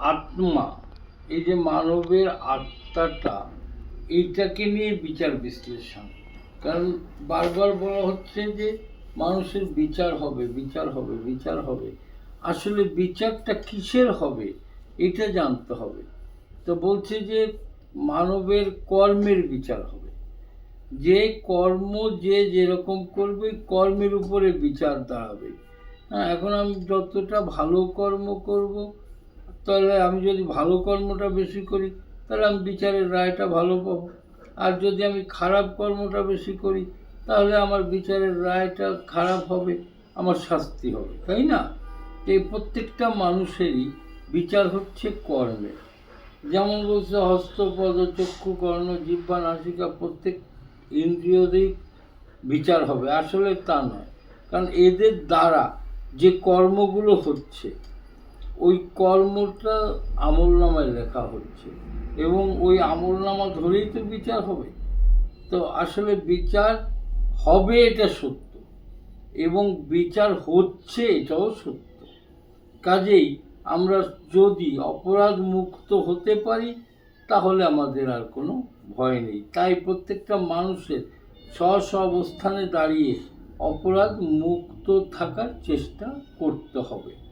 আত্মা, এই যে মানবের আত্মাটা, এইটাকে নিয়ে বিচার বিশ্লেষণ। কারণ বারবার বলা হচ্ছে যে মানুষের বিচার হবে বিচার হবে বিচার হবে। আসলে বিচারটা কিসের হবে, এটা জানতে হবে। তো বলছে যে মানবের কর্মের বিচার হবে। যে কর্ম যে যেরকম করবে, কর্মের উপরে বিচার দাঁড়াবে। হ্যাঁ এখন আমি যতটা ভালো কর্ম করব তাহলে আমি যদি ভালো কর্মটা বেশি করি, তাহলে আমি বিচারের রায়টা ভালো পাবো। আর যদি আমি খারাপ কর্মটা বেশি করি, তাহলে আমার বিচারের রায়টা খারাপ হবে, আমার শাস্তি হবে, তাই না? এই প্রত্যেকটা মানুষেরই বিচার হচ্ছে কর্মের। যেমন বলছে হস্তপদ চক্ষু, কর্ণ, জিহ্বা, নাসিকা, প্রত্যেক ইন্দ্রিয়দেই বিচার হবে। আসলে তা নয়। কারণ এদের দ্বারা যে কর্মগুলো হচ্ছে ওই কর্মটা আমল নামায় লেখা হচ্ছে। এবং ওই আমল নামা ধরেই তো বিচার হবে। তো আসলে বিচার হবে এটা সত্য। এবং বিচার হচ্ছে এটাও সত্য। কাজেই আমরা যদি অপরাধ মুক্ত হতে পারি, তাহলে আমাদের আর কোনো ভয় নেই। তাই প্রত্যেকটা মানুষের স্ব অবস্থানে দাঁড়িয়ে অপরাধ মুক্ত থাকার চেষ্টা করতে হবে।